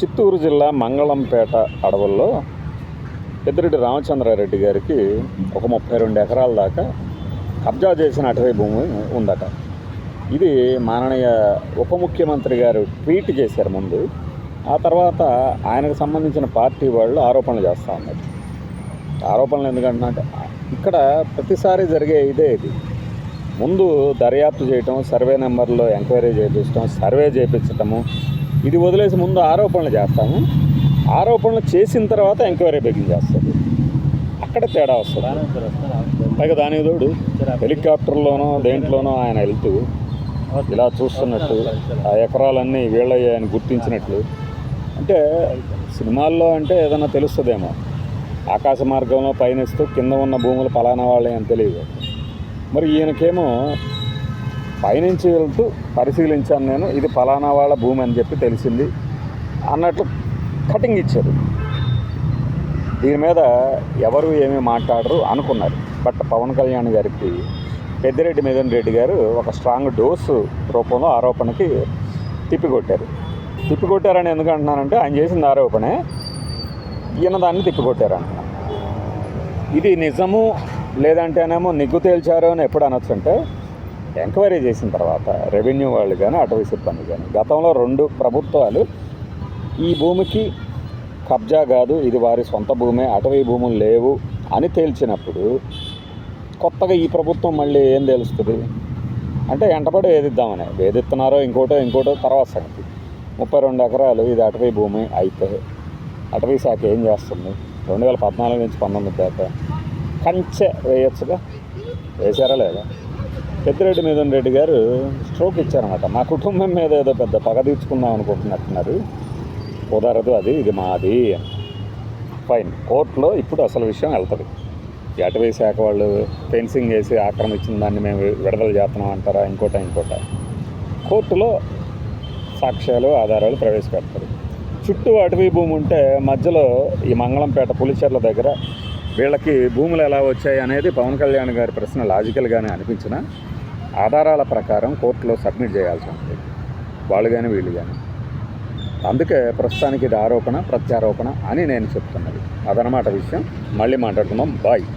చిత్తూరు జిల్లా మంగళంపేట అడవుల్లో పెద్దిరెడ్డి రామచంద్రారెడ్డి గారికి ఒక ముప్పై రెండు ఎకరాల దాకా కబ్జా చేసిన అటవీ భూమి ఉందట. ఇది మాననీయ ఉప ముఖ్యమంత్రి గారు ట్వీట్ చేశారు ముందు. ఆ తర్వాత ఆయనకు సంబంధించిన పార్టీ వాళ్ళు ఆరోపణలు చేస్తూ ఉన్నారు. ఆరోపణలు ఎందుకంటున్నా ఇక్కడ ప్రతిసారి జరిగే ఇదే ఇది. ముందు దర్యాప్తు చేయటం సర్వే నెంబర్లో ఎంక్వైరీ చేయించడం సర్వే చేయించటము ఇది వదిలేసి ముందు ఆరోపణలు చేస్తాము. ఆరోపణలు చేసిన తర్వాత ఎంక్వైరీ బిగిన్ చేస్తుంది అక్కడ తేడా వస్తుంది. పైగా దానికి తోడు హెలికాప్టర్లోనో దేంట్లోనో ఆయన వెళ్తూ ఇలా చూస్తున్నట్టు ఆ ఎకరాలన్నీ వీళ్ళయ్యా అని గుర్తించినట్లు. అంటే సినిమాల్లో అంటే ఏదైనా తెలుస్తుందేమో. ఆకాశ మార్గంలో పయనిస్తూ కింద ఉన్న భూములు ఫలానా వాళ్ళే అని తెలియదు. మరి ఈయనకేమో పైనుంచి వెళ్తూ పరిశీలించాను నేను ఇది ఫలానా వాళ్ళ భూమి అని చెప్పి తెలిసింది అన్నట్లు కటింగ్ ఇచ్చారు. దీని మీద ఎవరు ఏమీ మాట్లాడరు అనుకున్నారు. బట్ పవన్ కళ్యాణ్ గారికి పెద్దిరెడ్డి మిథున్ రెడ్డి గారు ఒక స్ట్రాంగ్ డోసు రూపంలో ఆరోపణకి తిప్పికొట్టారు. తిప్పికొట్టారని ఎందుకు అంటున్నానంటే ఆయన చేసిన ఆరోపణే ఈయన దాన్ని తిప్పికొట్టారు ఇది నిజము లేదంటేనేమో నిగ్గు తేల్చారు అని ఎప్పుడు అనొచ్చు అంటే ఎంక్వైరీ చేసిన తర్వాత రెవెన్యూ వాళ్ళు కానీ అటవీ సిబ్బంది కానీ గతంలో రెండు ప్రభుత్వాలు ఈ భూమికి కబ్జా కాదు ఇది వారి సొంత భూమే అటవీ భూములు లేవు అని తేల్చినప్పుడు కొత్తగా ఈ ప్రభుత్వం మళ్ళీ ఏం తెలుస్తుంది? అంటే వెంటబడి వేధిద్దామని. వేధిస్తున్నారో ఇంకోటో ఇంకోటో తర్వాత సంగతి. ముప్పై రెండు ఎకరాలు ఇది అటవీ భూమి అయితే అటవీ శాఖ ఏం చేస్తుంది? రెండు వేల పద్నాలుగు నుంచి పంతొమ్మిది దాకా కంచె వేయొచ్చుగా? వేసారా లేదా? పెద్దిరెడ్డి మిథున్ రెడ్డి గారు స్ట్రోక్ ఇచ్చారన్నమాట. మా కుటుంబం మీద ఏదో పెద్ద పగ తీర్చుకుందాం అనుకుంటున్నట్టున్నారు. కుదరదు అది ఇది మాది. ఫైన్. కోర్టులో ఇప్పుడు అసలు విషయం వెళ్తుంది. ఈ అటవీ శాఖ వాళ్ళు ఫెన్సింగ్ వేసి ఆక్రమించిన దాన్ని మేము విడుదల చేస్తున్నాం అంటారా? ఇంకోట ఇంకోట. కోర్టులో సాక్ష్యాలు ఆధారాలు ప్రవేశపెడతారు. చుట్టూ అటవీ భూమి ఉంటే మధ్యలో ఈ మంగళంపేట పులిచెర్ల దగ్గర వీళ్ళకి భూములు ఎలా వచ్చాయి అనేది పవన్ కళ్యాణ్ గారి ప్రశ్న లాజికల్గానే అనిపించిన ఆధారాల ప్రకారం కోర్టులో సబ్మిట్ చేయాల్సి ఉంటుంది వాళ్ళు కానీ వీళ్ళు కానీ అందుకే ప్రస్తుతానికి ఇది ఆరోపణ ప్రత్యారోపణ అని నేను చెప్తున్నది. అదనమాట విషయం. మళ్ళీ మాట్లాడుకుందాం. బాయ్.